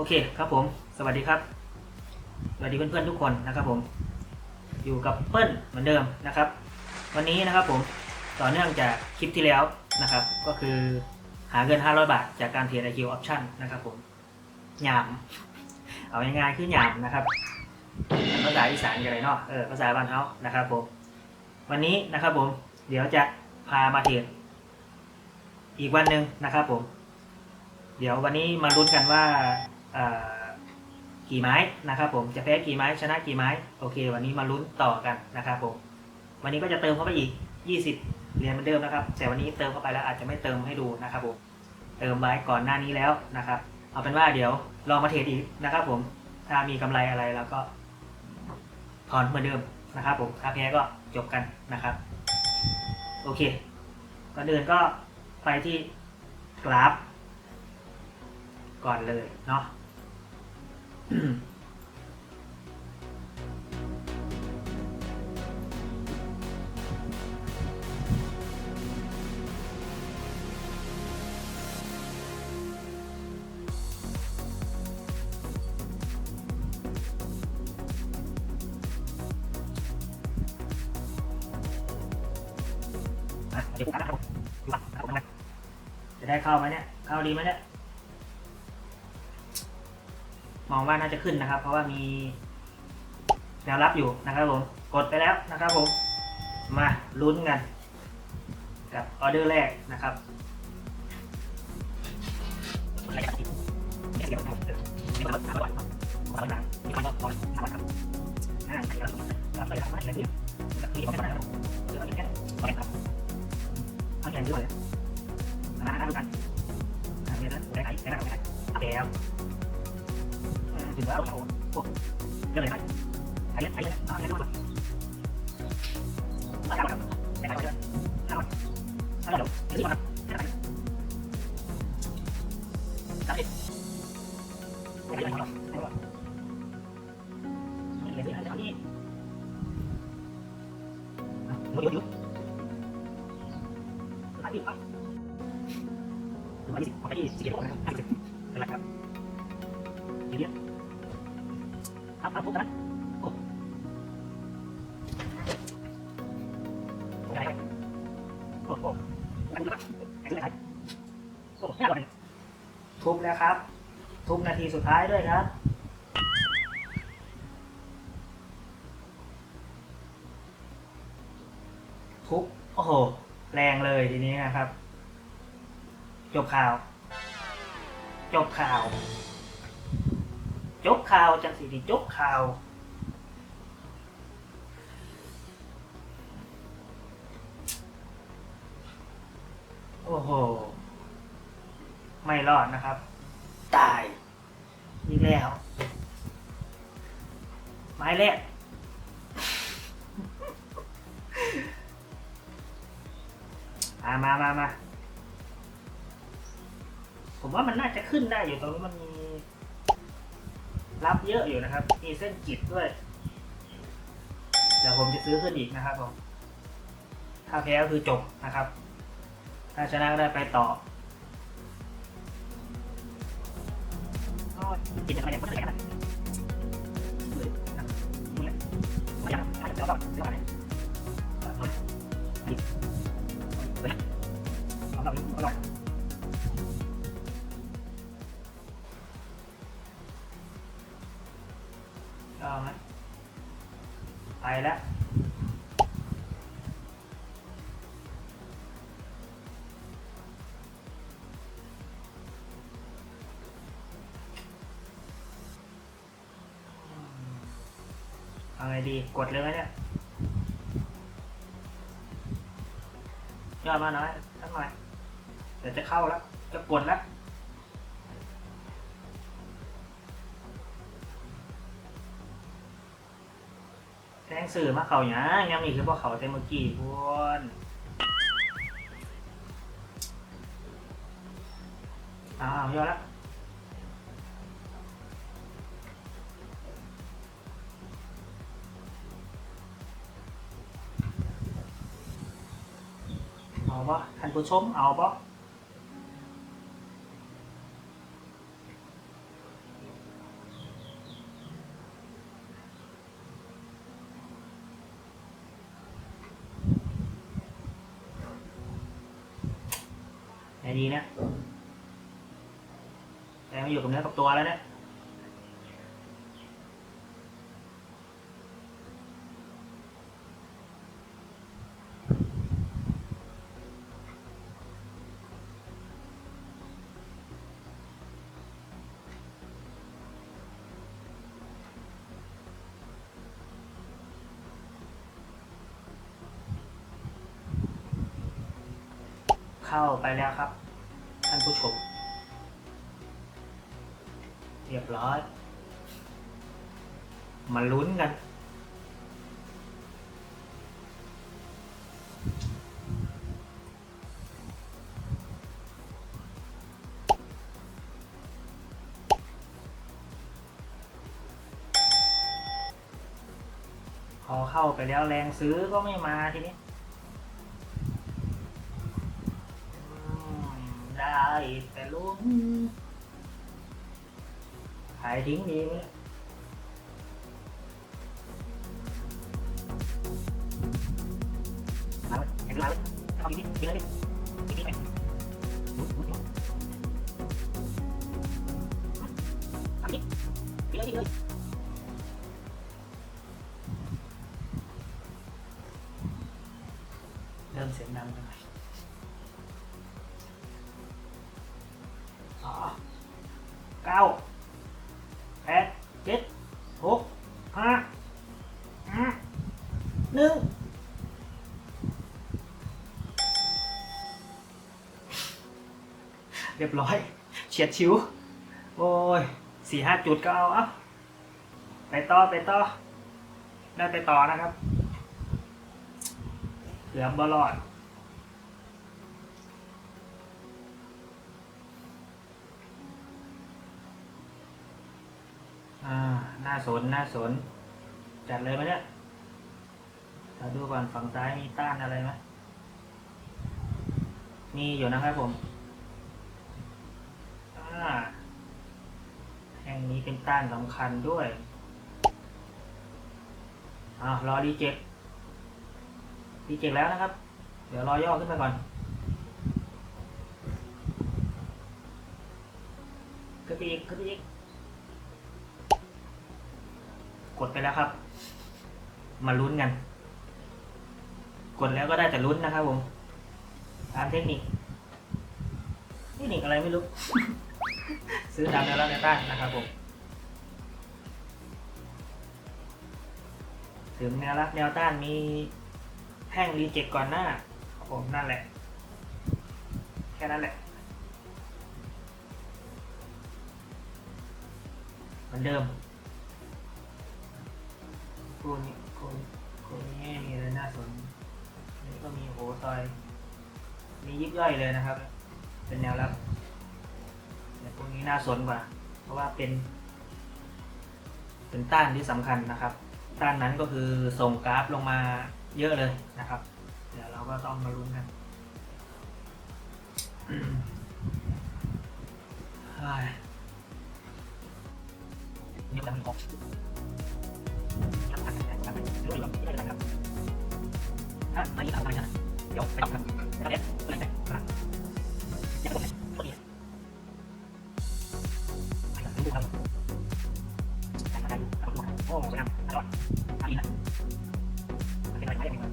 อเคครับผม สวัสดีครับ สวัสดีเพื่อนๆทุกคนนะครับผม อยู่กับเปิ้ลเหมือนเดิมนะครับ วันนี้นะครับผมต่อเนื่องจากคลิปที่แล้วนะครับ ก็คือหาเงิน 500 บาท จากการเทรด IQ Option นะครับผมหยาม เอาง่ายๆคือหยามนะครับภาษาอีสานกันเลยเนาะเออภาษาบ้านเฮานะครับผม วันนี้นะครับผม เดี๋ยวจะพามาเทรดอีกวันหนึ่งนะครับผม เดี๋ยววันนี้มาลุ้นกันว่า กี่ไม้นะครับผมจะแพ้กี่ไม้ชนะกี่ไม้โอเค วันนี้มาลุ้นต่อกันนะครับผมวันนี้ก็จะเติมเข้าไปอีก 20 เหรียญเหมือนเดิมนะครับ แต่วันนี้เติมเข้าไปแล้วอาจจะไม่เติมให้ดูนะครับผมเติมไว้ก่อนหน้านี้แล้วนะครับ เอาเป็นว่าเดี๋ยวลองมาเทรดอีกนะครับผมถ้ามีกำไรอะไรแล้วก็ถอนเหมือนเดิมนะครับผมถ้าแพ้ก็จบกันนะครับ โอเคก่อนอื่นก็ไปที่กราฟ ก่อนเลยเนาะ จะได้เข้าไหมเนี่ย เข้าดีไหมเนี่ย องว่าน่าจะขึ้นนะครับ เพราะว่ามีแนวรับอยู่นะครับผม กดไปแล้วนะครับผม มาลุ้นกัน กับออเดอร์แรกนะครับเอาแข่งด้ว ย นะนะดูกันอันนี้นะได้ไหนได้ไหนได้ไหนแล้วถึงแล้วโอ้โหอะเลยครับไอ้เนี้ยไอ้เนี้ยอ่าไอ้เนี้ยมามาครับไอ้เนี้ยเอาเอาเดี๋ยวเดี๋ยวรีบมาครับจับดิไอ้เนี้ยมาไอ้เนี้ยไอ้เนี้ยไอ้เนี้ยไอ้เนี้ยเดี๋ยวเดี๋ยวเดี๋ยวไอ้เนี้ยอะดูไปยี่สิบไปยี่สิบสี่เดียวนะครับโอ้โหโอ้โหอันนี้ครับอันนี้ครับโอ้โหทุบแล้วครับ ทุบนาทีสุดท้ายด้วยครับทุบโอ้โห แรงเลยทีนี้นะครับ จบข่าว จบข่าว จบข่าวจังสิที่จบข่าว โอ้โห ไม่รอดนะครับ ตายอีกแล้วไม้แรกมามามามาผมว่ามันน่าจะขึ้นได้อยู่ตรงนี้มันมี รับเยอะอยู่นะครับ มีเส้นจิตด้วย เดี๋ยวผมจะซื้อขึ้นอีกนะครับผม ถ้าแพ้ก็คือจบนะครับ ถ้าชนะก็ได้ไปต่อกินอะไรเนี่ยมันอะไรกันไม่ยากไม่ยากเดี๋ยวก่อนเดี๋ยวก่อนนี่เฮ้ยเอาแบบนี้เอา แล้ว เอาไงดี กดเลยไหมเนี่ยย่อมาหน่อยสักหน่อย เดี๋ยวจะเข้าแล้ว จะกดแล้ว แจ้งสื่อมาเขาหยังยังมีคือพวกเขาแต่เมื่อกี้พวนอ้าวเยอแล้วเอาปะท่านผู้ชมเอาปะ ดี เนี่ยแต่มาอยู่กับเนื้อกับตัวแล้วเนี่ยเข้าไปแล้วครับ ผู้ชม เรียบร้อย มาลุ้นกัน พอเข้าไปแล้วแรงซื้อก็ไม่มาทีนี้ ได้แต่ลุ้นขายทิ้งดีไหมเอาไว้เห็นแล้วเอาอีกนิดอีกนิดอีกนิดไปเอาอีกอีกเลยอีกเลยเริ่มเสียงดังกันห เรียบร้อย เฉียดชิว โอ้ยสี่ห้าจุดก็เอาเอะไปต่อไปต่อ ได้ไปต่อนะครับเหลือบอลอดอ่าน่าสนน่าสน จัดเลยไหมเนี่ยเราดูก่อนฝั่งซ้ายมีต้านอะไรไหมมีอยู่นะครับผม อ่า แห่ งนี้เป็นต้านสำคัญด้วยอ่ารอดีเจ็กดีเจ็กแล้วนะครับ เดี๋ยวรอย่อขึ้นไปก่อน ขึ้นไปอีกขึ้นไปอีก กดไปแล้วครับ มาลุ้นกัน กดแล้วก็ได้แต่ลุ้นนะครับผม ตามเทคนิค เทคนิคอะไรไม่รู้ ซื้อตามแนวรับแนวต้านนะครับผมถึงแนวรับแนวต้านมีแท่งรีเจ็คก่อนหน้าครับผมนั่นแหละ แค่นั้นแหละเหมือนเดิมคู่นี้คู่คู่นี้มีอะไรน่าสนนี่ก็มีโหซอย มียิบย่อยเลยนะครับ เป็นแนวรับ ต่พวนี้น่าสนกว่า เพราะว่าเป็น เป็นต้านที่สำคัญนะครับ ต้านนั้นก็คือส่งกราฟลงมาเยอะเลยนะครับ เดี๋ยวเราก็ต้องมาลุ้นกันเนี่จะมีของถ้าไม่ทำอะไรนะเดี๋ยวไปทำกันแล้วเนี่ย โอ้สวยงามอร่อยอันนี้นะเป็นอะไรไม่ได้ไม่ได้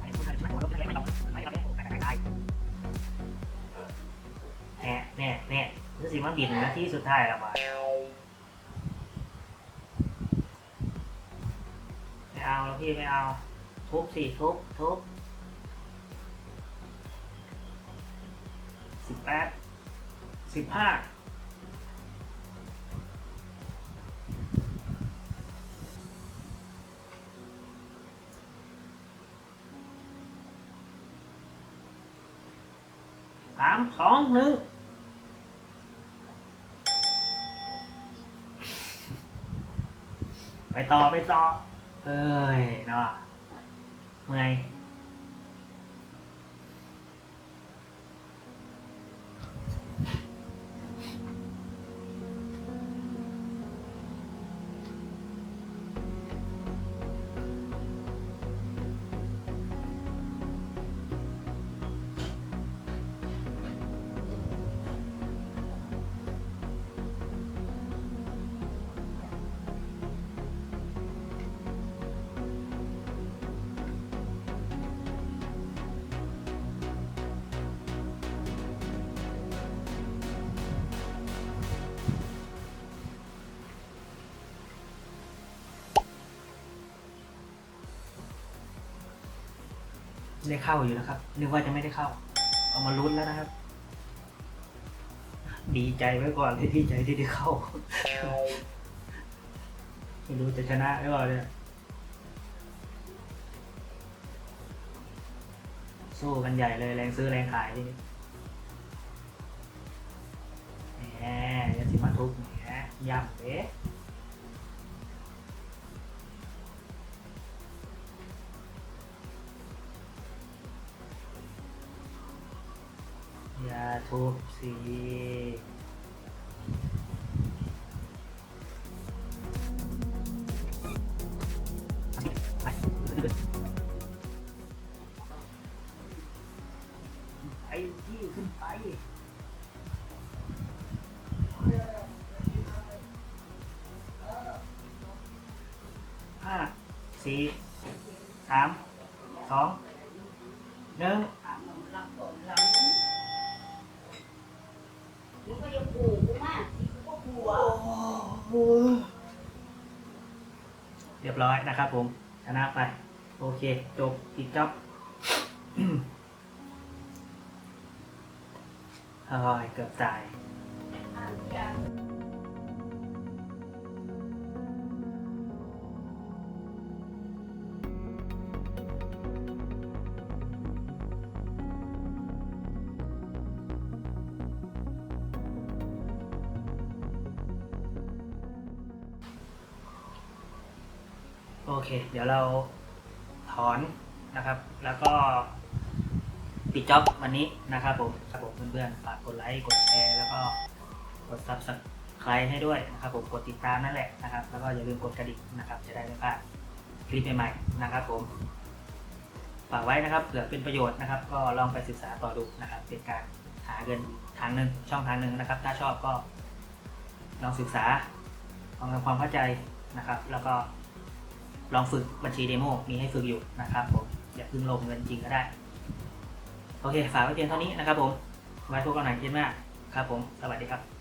ไอ้พวกนั้นไม่หมดแล้วไม่ได้ไม่ต้องไม่ได้ไม่ได้แน่แน่แน่รู้สึกมันบินนาที่สุดท้ายแล้วว่ะไม่เอาแล้วพี่ไม่เอา ทุบสิทุบทุบสิบแปดสิบห้า สองหนึ่งไปต่อไปต่อเอ้ยเนาะเมื่อย ได้เข้าอยู่นะครับ นึกว่าจะไม่ได้เข้า เอามาลุ้นแล้วนะครับ ดีใจไว้ก่อนเลยดีใจที่ได้เข้า ไม่รู้จะชนะหรือเปล่าเนี่ย สู้กันใหญ่เลยแรงซื้อแรงขายทีนี้แหมยาสิมาทุกแหมย่ำเอ๊ ทุบสิไปไอ้ที่ขึ้นไปห้าสี่สามสองหนึ่ง มึงก็ยังขู่กูมากกูก็กลัว เรียบร้อย นะครับผม ชนะไป โอเค จบอีกจ็อบเฮ้ยเกือบตาย เค เดี๋ยวเราถอนนะครับ แล้วก็ปิดจ็อบวันนี้นะครับผมครับผมเพื่อนๆฝากกดไลค์กดแชร์แล้วก็กด subscribe ให้ด้วยนะครับผมกดติดตามนั่นแหละนะครับ แล้วก็อย่าลืมกดกระดิ่งนะครับ จะได้ไม่พลาดคลิปใหม่ๆนะครับผมฝากไว้นะครับเผื่อเป็นประโยชน์นะครับ ก็ลองไปศึกษาต่อดูนะครับ เป็นการหาเงินทางหนึ่งช่องทางหนึ่งนะครับ ถ้าชอบก็ลองศึกษาลองทำความเข้าใจนะครับ แล้วก็ ลองฝึกบัญชีเดโมมีให้ฝึกอยู่นะครับผมอย่าเพิ่งลงเงินจริงก็ได้ โอเค ฝากไว้เพียงเท่านี้นะครับผมไว้พบกันใหม่คลิปหน้าครับผม สวัสดีครับ